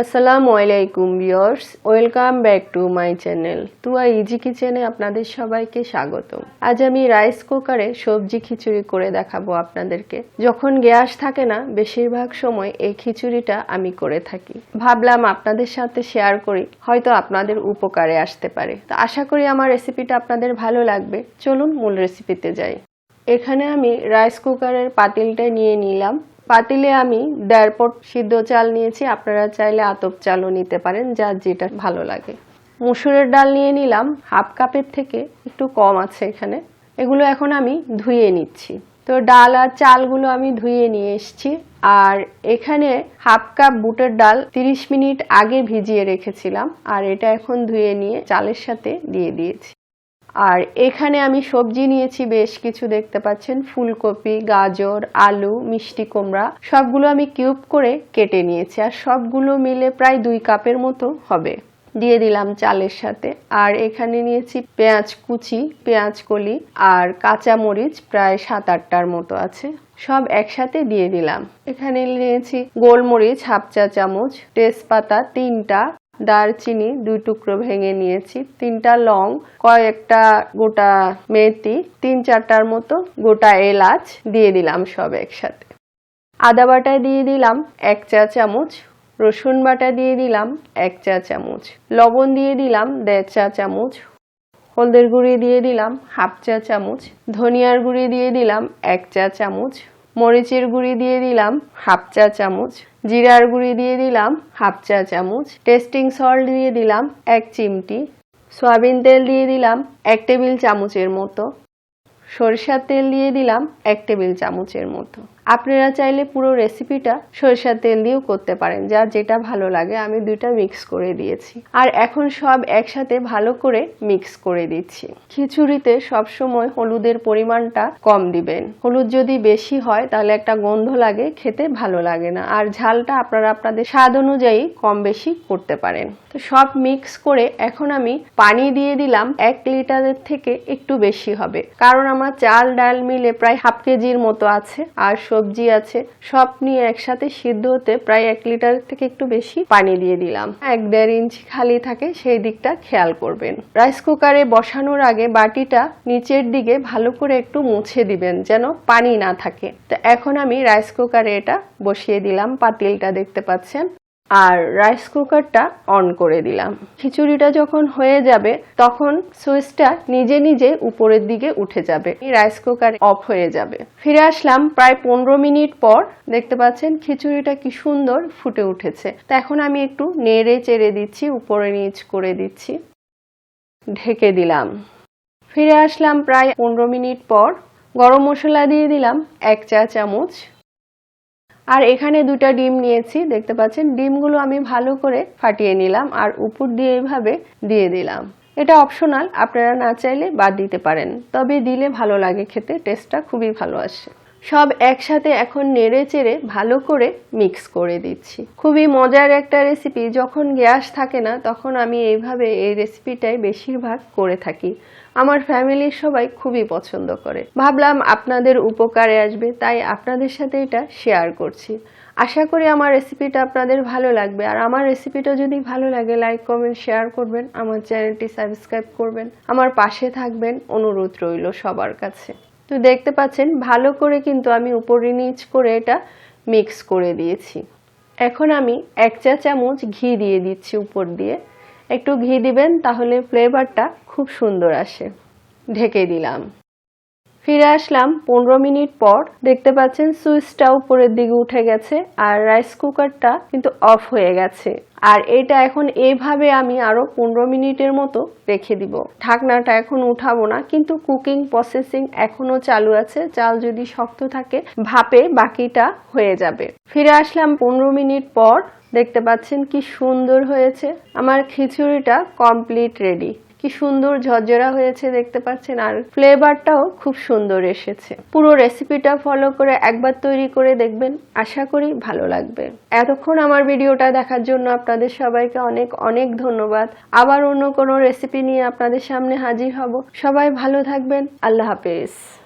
আসসালামু আলাইকুম viewers welcome back to my channel Tuya easy কিচেনে আপনাদের সবাইকে স্বাগত আজ আমি রাইস কুকারে সবজি খিচুড়ি করে দেখাবো আপনাদেরকে। যখন গ্যাস থাকে না, বেশিরভাগ সময় এই খিচুড়িটা আমি করে থাকি। ভাবলাম আপনাদের সাথে শেয়ার করি, হয়তো আপনাদের উপকারে আসতে পারে। তো আশা করি আমার রেসিপিটা আপনাদের ভালো লাগবে। চলুন মূল রেসিপিতে যাই। এখানে আমি রাইস কুকারের পাতিলটা নিয়ে নিলাম। পাতিলে আমি দেড় পট সিদ্ধ চাল নিয়েছি। আপনারা চাইলে আতপ চালও নিতে পারেন, যার যেটা ভালো লাগে। মুসুরের ডাল নিয়ে নিলাম, হাফ কাপের থেকে একটু কম আছে এখানে। এগুলো এখন আমি ধুয়ে নিচ্ছি। তো ডাল আর চালগুলো আমি ধুয়ে নিয়ে এসেছি। আর এখানে হাফ কাপ বুটের ডাল 30 মিনিট আগে ভিজিয়ে রেখেছিলাম। আর এটা এখন ধুয়ে নিয়ে চালের সাথে দিয়ে দিয়েছি। আর এখানে আমি সবজি নিয়েছি, বেশ কিছু দেখতে পাচ্ছেন। ফুলকপি, গাজর, আলু, মিষ্টি কুমড়া, সবগুলো আমি কিউব করে কেটে নিয়েছি আর সবগুলো মিলে প্রায় দুই কাপের মতো হবে। দিয়ে দিলাম চালের সাথে আর এখানে নিয়েছি পেঁয়াজ কুচি, পেঁয়াজ কলি আর কাঁচা মরিচ প্রায় সাত আটটার মতো আছে। সব একসাথে দিয়ে দিলাম। এখানে নিয়েছি গোলমরিচ, হাফ চা চামচ, তেজপাতা তিনটা দারচিনি দুই টুকরো ভেঙে নিয়েছি। তিনটা লং, কয়েকটা গোটা মেথি, তিন চারটার মতো গোটা এলাচ দিয়ে দিলাম সব একসাথে। আদা বাটা দিয়ে দিলাম এক চা চামচ, রসুন বাটা দিয়ে দিলাম এক চা চামচ, লবণ দিয়ে দিলাম দেড় চা চামচ, হলদের গুঁড়ি দিয়ে দিলাম হাফ চা চামচ, ধনিয়ার গুঁড়ি দিয়ে দিলাম এক চা চামচ, মরিচের গুঁড়ি দিয়ে দিলাম হাফ চা চামচ জিরার গুঁড়ি দিয়ে দিলাম হাফ চা চামচ, টেস্টিং সল্ট দিয়ে দিলাম এক চিমটি, সয়াবিন তেল দিয়ে দিলাম এক টেবিল চামচের মতো, সরিষার তেল দিয়ে দিলাম এক টেবিল চামচের মতো। আপনারা চাইলে পুরো রেসিপিটা সরিষার তেল দিয়েও করতে পারেন যার যেটা ভালো লাগে আমি দুইটা মিক্স করে দিয়েছি। আর এখন সব একসাথে ভালো করে মিক্স করে দিচ্ছি। খিচুড়িতে সবসময় হলুদের পরিমাণটা কম দিবেন। হলুদ যদি বেশি হয়, তাহলে একটা গন্ধ লাগে, খেতে ভালো লাগে না। আর ঝালটা আপনারা আপনাদের স্বাদ অনুযায়ী কম বেশি করতে পারেন। তো সব মিক্স করে এখন আমি পানি দিয়ে দিলাম, এক লিটারের থেকে একটু বেশি হবে। কারণ আমার চাল, ডাল মিলে প্রায় হাফ কেজির মতো আছে, আর সবজি আছে, সব নিয়ে একসাথে সিদ্ধ হতে প্রায় এক লিটার থেকে একটু বেশি পানি দিয়ে দিলাম। এক দেড় ইঞ্চি খালি থাকে, সেই দিকটা খেয়াল করবেন। রাইস কুকারে বসানোর আগে বাটিটা নিচের দিকে ভালো করে একটু মুছে দিবেন, যেন পানি না থাকে। তো এখন আমি রাইস কুকারে এটা বসিয়ে দিলাম, পাতিলটা দেখতে পাচ্ছেন। আর রাইস কুকারটা অন করে দিলাম। খিচুড়িটা যখন হয়ে যাবে, তখন সুইচটা নিজে নিজে উপরের দিকে উঠে যাবে। রাইস কুকার অফ হয়ে যাবে। ফিরে আসলাম প্রায় পনেরো মিনিট পর। দেখতে পাচ্ছেন খিচুড়িটা কি সুন্দর ফুটে উঠেছে। তো এখন আমি একটু নেড়ে চেড়ে দিচ্ছি, উপরে নিচ করে দিচ্ছি। ঢেকে দিলাম। ফিরে আসলাম প্রায় পনেরো মিনিট পর। গরম মশলা দিয়ে দিলাম এক চা চামচ আর এখানে দুটা ডিম নিয়েছি, দেখতে পাচ্ছেন? ডিমগুলো আমি ভালো করে ফাটিয়ে নিলাম আর উপর দিয়ে এইভাবে দিয়ে দিলাম। এটা অপশনাল আপনারা না চাইলে বাদ দিতে পারেন, তবে দিলে ভালো লাগে খেতে টেস্টটা খুবই ভালো আসে। সব একসাথে এখন নেড়ে চেড়ে ভালো করে মিক্স করে দিচ্ছি। খুবই মজার একটা রেসিপি যখন গ্যাস থাকে না, তখন আমি এইভাবে এই রেসিপিটাই বেশিরভাগ করে থাকি। আমার ফ্যামিলির সবাই খুবই পছন্দ করে। ভাবলাম আপনাদের উপকারে আসবে, তাই আপনাদের সাথে এটা শেয়ার করছি। আশা করি আমার রেসিপিটা আপনাদের ভালো লাগবে। আর আমার রেসিপিটা যদি ভালো লাগে লাইক কমেন্ট শেয়ার করবেন। আমার চ্যানেলটি সাবস্ক্রাইব করবেন। আমার পাশে থাকবেন। অনুরোধ রইল সবার কাছে। তো দেখতে পাচ্ছেন, ভালো করে কিন্তু আমি উপরে নিচ করে এটা মিক্স করে দিয়েছি। এখন আমি এক চা চামচ ঘি দিয়ে দিচ্ছি উপর দিয়ে। একটু ঘি দিবেন, তাহলে ফ্লেভারটা খুব সুন্দর আসে। ঢেকে দিলাম। ফিরে আসলাম পনেরো মিনিট পর। দেখতে পাচ্ছেন সুইচটা উপরের দিকে উঠে গেছে আর রাইস কুকারটা কিন্তু অফ হয়ে গেছে। আর এটা এখন এইভাবে আমি আরও পনেরো মিনিটের মতো রেখে দিব। ঢাকনাটা এখন উঠাবো না, কিন্তু কুকিং প্রসেসিং এখনও চালু আছে। চাল যদি শক্ত থাকে, ভাপে বাকিটা হয়ে যাবে। ফিরে আসলাম পনেরো মিনিট পর। দেখতে পাচ্ছেন কি সুন্দর হয়েছে। আমার খিচুড়িটা কমপ্লিট রেডি কি সুন্দর ঝরঝরা হয়েছে দেখতে পাচ্ছেন, আর ফ্লেভারটাও খুব সুন্দর এসেছে। পুরো রেসিপিটা ফলো করে একবার তৈরি করে দেখবেন, আশা করি ভালো লাগবে। এতক্ষণ আমার ভিডিওটা দেখার জন্য আপনাদের সবাইকে অনেক অনেক ধন্যবাদ। আবার অন্য কোনো রেসিপি নিয়ে আপনাদের সামনে হাজির হব। সবাই ভালো থাকবেন, আল্লাহ হাফেজ।